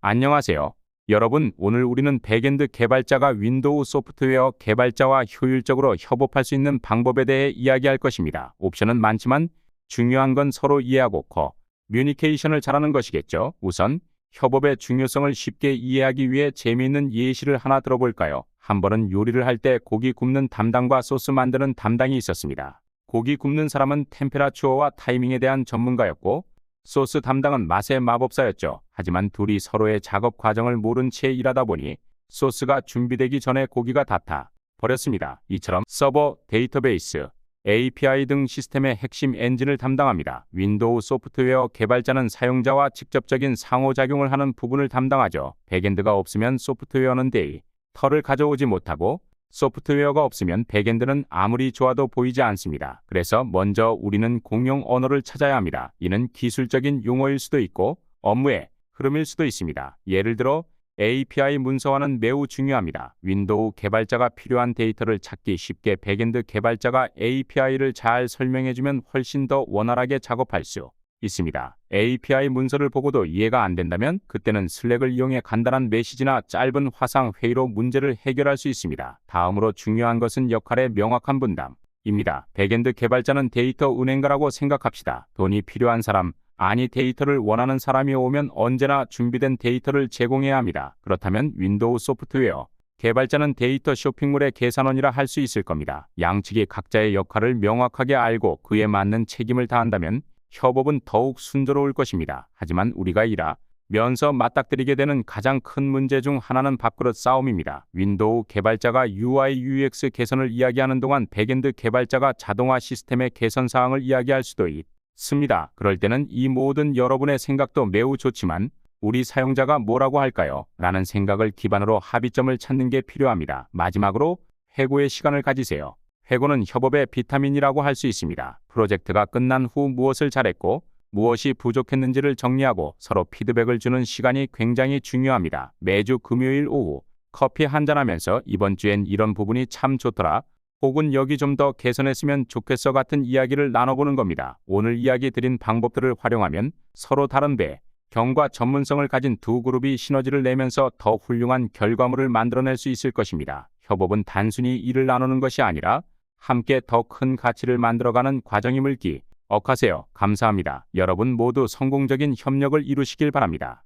안녕하세요. 여러분, 오늘 우리는 백엔드 개발자가 윈도우 소프트웨어 개발자와 효율적으로 협업할 수 있는 방법에 대해 이야기할 것입니다. 옵션은 많지만 중요한 건 서로 이해하고 커뮤니케이션을 잘하는 것이겠죠. 우선 협업의 중요성을 쉽게 이해하기 위해 재미있는 예시를 하나 들어볼까요? 한 번은 요리를 할 때 고기 굽는 담당과 소스 만드는 담당이 있었습니다. 고기 굽는 사람은 템페라추어와 타이밍에 대한 전문가였고 소스 담당은 맛의 마법사였죠. 하지만 둘이 서로의 작업 과정을 모른 채 일하다 보니 소스가 준비되기 전에 고기가 닿아 버렸습니다. 이처럼 서버, 데이터베이스, API 등 시스템의 핵심 엔진을 담당합니다. 윈도우 소프트웨어 개발자는 사용자와 직접적인 상호작용을 하는 부분을 담당하죠. 백엔드가 없으면 소프트웨어는 데이 터를 가져오지 못하고 소프트웨어가 없으면 백엔드는 아무리 좋아도 보이지 않습니다. 그래서 먼저 우리는 공용 언어를 찾아야 합니다. 이는 기술적인 용어일 수도 있고 업무의 흐름일 수도 있습니다. 예를 들어 API 문서화는 매우 중요합니다. 윈도우 개발자가 필요한 데이터를 찾기 쉽게 백엔드 개발자가 API를 잘 설명해주면 훨씬 더 원활하게 작업할 수 있습니다. API 문서를 보고도 이해가 안 된다면 그때는 슬랙을 이용해 간단한 메시지나 짧은 화상 회의로 문제를 해결할 수 있습니다. 다음으로 중요한 것은 역할의 명확한 분담 입니다. 백엔드 개발자는 데이터 은행가라고 생각합시다. 돈이 필요한 사람, 아니 데이터를 원하는 사람이 오면 언제나 준비된 데이터를 제공해야 합니다. 그렇다면 윈도우 소프트웨어 개발자는 데이터 쇼핑몰의 계산원이라 할 수 있을 겁니다. 양측이 각자의 역할을 명확하게 알고 그에 맞는 책임을 다한다면 협업은 더욱 순조로울 것입니다. 하지만 우리가 일하 면서 맞닥뜨리게 되는 가장 큰 문제 중 하나는 밥그릇 싸움입니다. 윈도우 개발자가 UI UX 개선을 이야기하는 동안 백엔드 개발자가 자동화 시스템의 개선 사항을 이야기할 수도 있습니다. 그럴 때는 이 모든 여러분의 생각도 매우 좋지만 우리 사용자가 뭐라고 할까요? 라는 생각을 기반으로 합의점을 찾는 게 필요합니다. 마지막으로 해고의 시간을 가지세요. 해고는 협업의 비타민이라고 할 수 있습니다. 프로젝트가 끝난 후 무엇을 잘했고 무엇이 부족했는지를 정리하고 서로 피드백을 주는 시간이 굉장히 중요합니다. 매주 금요일 오후 커피 한잔하면서 이번 주엔 이런 부분이 참 좋더라. 혹은 여기 좀 더 개선했으면 좋겠어 같은 이야기를 나눠보는 겁니다. 오늘 이야기 드린 방법들을 활용하면 서로 다른 배, 경과 전문성을 가진 두 그룹이 시너지를 내면서 더 훌륭한 결과물을 만들어낼 수 있을 것입니다. 협업은 단순히 일을 나누는 것이 아니라 함께 더 큰 가치를 만들어가는 과정임을 기억하세요. 감사합니다. 여러분 모두 성공적인 협력을 이루시길 바랍니다.